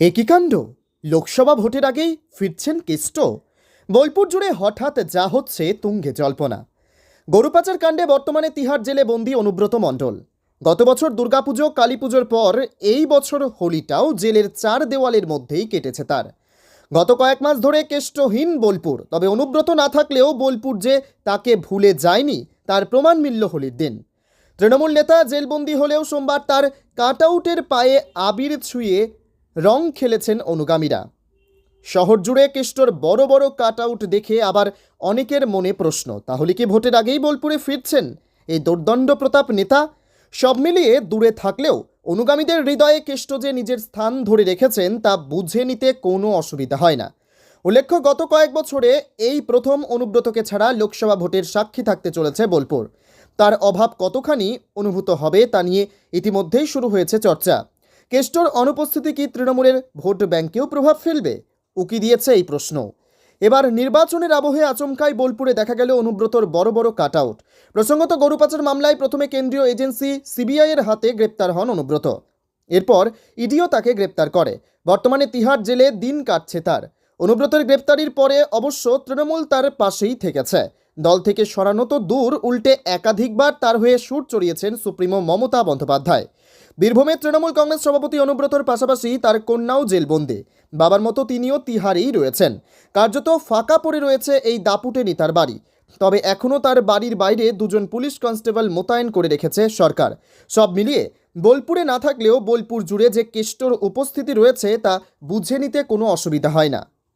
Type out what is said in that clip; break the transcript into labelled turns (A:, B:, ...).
A: একই কাণ্ড। লোকসভা ভোটের আগেই ফিরছেন কেষ্ট। বোলপুর জুড়ে হঠাৎ যা হচ্ছে তুঙ্গে জল্পনা। গরুপাচার কাণ্ডে বর্তমানে তিহার জেলে বন্দি অনুব্রত মণ্ডল। গত বছর দুর্গাপুজো, কালী পুজোর পর এই বছর হোলিটাও জেলের চার দেওয়ালের মধ্যেই কেটেছে তার। গত কয়েক মাস ধরে কেষ্টহীন বোলপুর, তবে অনুব্রত না থাকলেও বোলপুর যে তাকে ভুলে যায়নি, তার প্রমাণ মিলল হোলির দিন। তৃণমূল নেতা জেলবন্দি হলেও সোমবার তার কাটআউটের পায়ে আবির ছুঁয়ে রং খেলেছেন অনুগামীরা। শহর জুড়ে কেষ্টর বড় বড় কাটআউট দেখে আবার অনেকের মনে প্রশ্ন, তাহলে কি ভোটের আগেই বোলপুরে ফিরছেন? এই দুর্দণ্ড প্রতাপ নেতা? সব মিলিয়ে দূরে থাকলেও অনুগামীদের হৃদয়ে কেষ্ট যে নিজের স্থান ধরে রেখেছেন তা বুঝে নিতে কোনো অসুবিধা হয় না। উল্লেখ্য, গত কয়েক বছরে এই প্রথম অনুব্রতকে ছাড়া লোকসভা ভোটের সাক্ষী থাকতে চলেছে বোলপুর। তার অভাব কতখানি অনুভূত হবে তা নিয়ে ইতিমধ্যেই শুরু হয়েছে চর্চা। কেষ্টর অনুপস্থিতি কি তৃণমূলের ভোট ব্যাংকেও প্রভাব ফেলবে? উকি দিয়েছে এই প্রশ্ন। এবার নির্বাচনের আবহে আচমকায় বোলপুরে দেখা গেল অনুব্রতর বড় বড় কাটআউট। প্রসঙ্গত গরু পাচার মামলায় প্রথমে কেন্দ্রীয় এজেন্সি সিবিআইয়ের হাতে গ্রেপ্তার হন অনুব্রত। এরপর ইডিও তাকে গ্রেপ্তার করে। বর্তমানে তিহার জেলে দিন কাটছে তার। অনুব্রতের গ্রেপ্তারির পরে অবশ্য তৃণমূল তার পাশেই থেকেছে। দল থেকে সরানো তো দূর, উল্টে একাধিকবার তার হয়ে সুর চড়িয়েছেন সুপ্রিমো মমতা বন্দ্যোপাধ্যায়। বীরভূমের তৃণমূল কংগ্রেস সভাপতি অনুব্রতর পাশাপাশি তার কন্যাও জেলবন্দি। বাবার মতো তিনিও তিহারেই রয়েছেন। কার্যত ফাঁকা পড়ে রয়েছে এই দাপুটে নেতার বাড়ি। তবে এখনও তার বাড়ির বাইরে দুজন পুলিশ কনস্টেবল মোতায়েন করে রেখেছে সরকার। সব মিলিয়ে বোলপুরে না থাকলেও বোলপুর জুড়ে যে কেষ্টর উপস্থিতি রয়েছে তা বুঝে নিতে কোনো অসুবিধা হয় না।